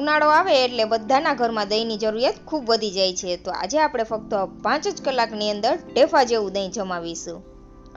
ઉનાળો આવે એટલે બધાના ઘરમાં દહીંની જરૂરિયાત ખૂબ વધી જાય છે. તો આજે આપણે ફક્ત પાંચ જ કલાકની અંદર ઢેફા જેવું દહીં જમાવીશું.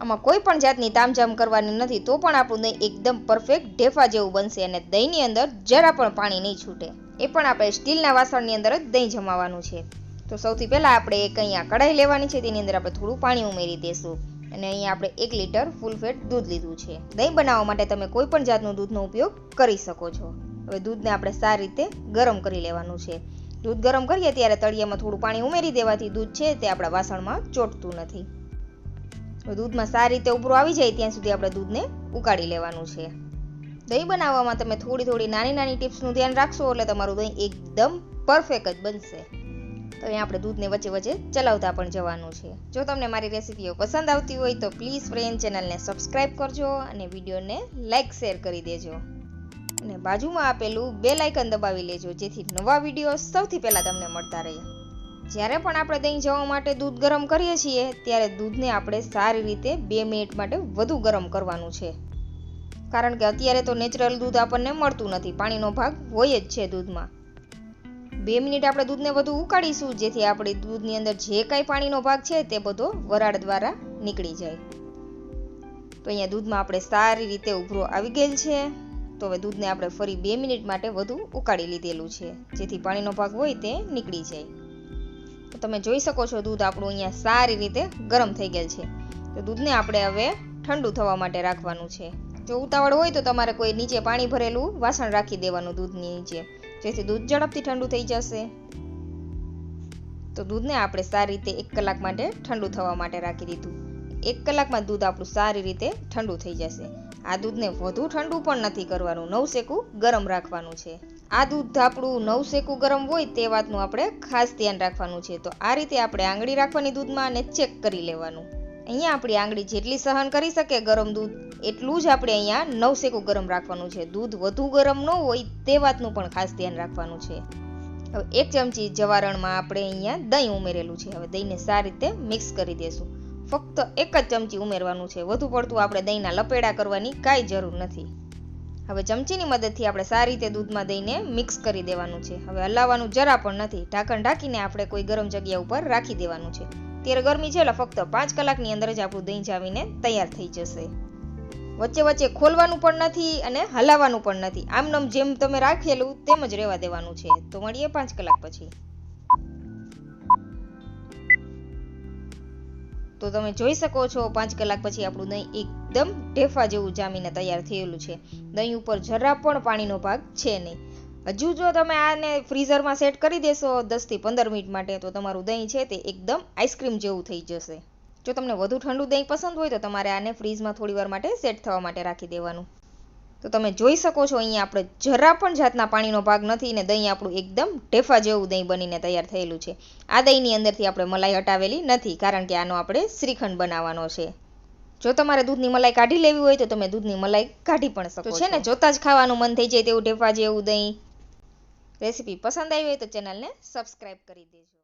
આમાં કોઈ પણ જાતની તામઝામ કરવાની નથી, તો પણ આપણું દહીં એકદમ પરફેક્ટ ઢેફા જેવું બનશે અને દહીંની અંદર જરા પણ પાણી નહીં છૂટે. એ પણ આપણે સ્ટીલના વાસણની અંદર જ દહીં જમાવાનું છે. તો સૌથી પહેલાં આપણે એક અહીંયા કઢાઈ લેવાની છે, તેની અંદર આપણે થોડું પાણી ઉમેરી દઈશું અને અહીંયા આપણે એક લીટર ફૂલ ફેટ દૂધ લીધું છે. દહીં બનાવવા માટે તમે કોઈ પણ જાતનું દૂધનો ઉપયોગ કરી શકો છો. હવે દૂધને આપણે સારી રીતે ગરમ કરી લેવાનું છે. દૂધ ગરમ કરીએ ત્યારે તળિયામાં થોડું પાણી ઉમેરી દેવાથી દૂધ છે તે આપણા વાસણમાં ચોટતું નથી. દૂધમાં સારી રીતે ઉભરો આવી જાય ત્યાં સુધી આપણે દૂધને ઉકાળી લેવાનું છે. દહીં બનાવવામાં તમે થોડી થોડી નાની નાની ટિપ્સનું ધ્યાન રાખશો એટલે તમારું દહીં એકદમ પરફેક્ટ જ બનશે. તો અહીંયા આપણે દૂધને વચ્ચે વચ્ચે ચલાવતા પણ જવાનું છે. જો તમને મારી રેસીપીઓ પસંદ આવતી હોય તો પ્લીઝ ફ્રેન્ડ ચેનલને સબસ્ક્રાઈબ કરજો અને વિડીયોને લાઇક શેર કરી દેજો. અને બાજુમાં આપેલું બે લાઇકન દબાવી લેજો, જેથી નવા વીડિયો સૌથી પહેલાં તમને મળતા રહે. જ્યારે પણ આપણે દહીં જવા માટે દૂધ ગરમ કરીએ છીએ, ત્યારે દૂધને આપણે સારી રીતે બે મિનિટ માટે વધુ ગરમ કરવાનું છે. કારણ કે અત્યારે તો નેચરલ દૂધ આપણને મળતું નથી, પાણીનો ભાગ હોય જ છે દૂધમાં. બે મિનિટ આપણે દૂધને વધુ ઉકાળીશું, જેથી આપણે દૂધની અંદર જે કાંઈ પાણીનો ભાગ છે તે બધો વરાળ દ્વારા નીકળી જાય. તો અહીંયા દૂધમાં આપણે સારી રીતે ઉભરો આવી ગયેલ છે. તો હવે દૂધને આપણે ફરી બે મિનિટ માટે વધુ ઉકાળી લીધેલું છે. જેથી પાણીનો ભાગ હોય તે નીકળી જાય. તો તમે જોઈ શકો છો દૂધ આપણું અહીંયા સારી રીતે ગરમ થઈ ગયેલ છે. તો દૂધને આપણે હવે ઠંડુ થવા માટે રાખવાનું છે. જો ઉતાવળ હોય તો તમારે કોઈ નીચે પાણી ભરેલું વાસણ રાખી દેવાનું દૂધની નીચે. જેથી દૂધ ઝડપથી ઠંડુ થઈ જશે. તો દૂધને આપણે સારી રીતે એક કલાક માટે ઠંડુ થવા માટે રાખી દીધું. એક કલાકમાં દૂધ આપણું સારી રીતે ઠંડુ થઈ જશે. આ દૂધને વધુ ઠંડુ પણ નથી કરવાનું, નવ શેકું ગરમ રાખવાનું છે. આ દૂધ આપણું નવ શેકું ગરમ હોય તે વાતનું આપણે ખાસ ધ્યાન રાખવાનું છે. તો આ રીતે આપણે આંગળી રાખવાની દૂધમાં અને ચેક કરી લેવાનું. અહીંયા આપણી આંગળી જેટલી સહન કરી શકે ગરમ દૂધ, એટલું જ આપણે અહીંયા નવ શેકું ગરમ રાખવાનું છે. દૂધ વધુ ગરમ ન હોય તે વાતનું પણ ખાસ ધ્યાન રાખવાનું છે. હવે એક ચમચી જવારણમાં આપણે અહીંયા દહીં ઉમેરેલું છે. હવે દહીંને સારી રીતે મિક્સ કરી દેશું. ફક્ત એક જ ચમચી ઉમેરવાનું છે. વધુ પડતું આપણે દહીંના લપેડા કરવાની કાંઈ જરૂર નથી. હવે ચમચીની મદદથી આપણે સારી રીતે દૂધમાં દહીંને મિક્સ કરી દેવાનું છે. હવે હલાવવાનું જરા પણ નથી. ઢાંકણ ઢાંકીને આપણે કોઈ ગરમ જગ્યા ઉપર રાખી દેવાનું છે. ત્યારે ગરમી છે એટલે ફક્ત પાંચ કલાકની અંદર જ આપણું દહીં જામીને તૈયાર થઈ જશે. વચ્ચે વચ્ચે ખોલવાનું પણ નથી અને હલાવવાનું પણ નથી. આમનમ જેમ તમે રાખેલું તેમ જ રહેવા દેવાનું છે. તો મળીએ પાંચ કલાક પછી. તો તમે જોઈ શકો છો, પાંચ કલાક પછી આપણું દહીં એકદમ ઢેફા જેવું જામીને તૈયાર થયેલું છે. દહીં ઉપર જરા પણ પાણીનો ભાગ છે નહીં. હજુ જો તમે આને ફ્રીઝરમાં સેટ કરી દેશો દસથી પંદર મિનિટ માટે, તો તમારું દહીં છે તે એકદમ આઈસ્ક્રીમ જેવું થઈ જશે. જો તમને વધુ ઠંડુ દહીં પસંદ હોય, તો તમારે આને ફ્રીઝમાં થોડી વાર માટે સેટ થવા માટે રાખી દેવાનું. તો તમે જોઈ શકો છો અહીંયા આપણે જરા પણ જાતના પાણીનો ભાગ નથી ને દહીં આપણું એકદમ ઢેફા જેવું દહીં બનીને તૈયાર થયેલું છે. આ દહીંની અંદરથી આપણે મલાઈ હટાવેલી નથી કારણ કે આનો આપણે શ્રીખંડ બનાવવાનો છે. જો તમારે દૂધની મલાઈ કાઢી લેવી હોય તો તમે દૂધની મલાઈ કાઢી પણ શકો છે. ને જોતા જ ખાવાનું મન થઈ જાય તેવું ઢેફા જેવું દહીં. રેસીપી પસંદ આવી હોય તો ચેનલને સબસ્ક્રાઈબ કરી દેજો.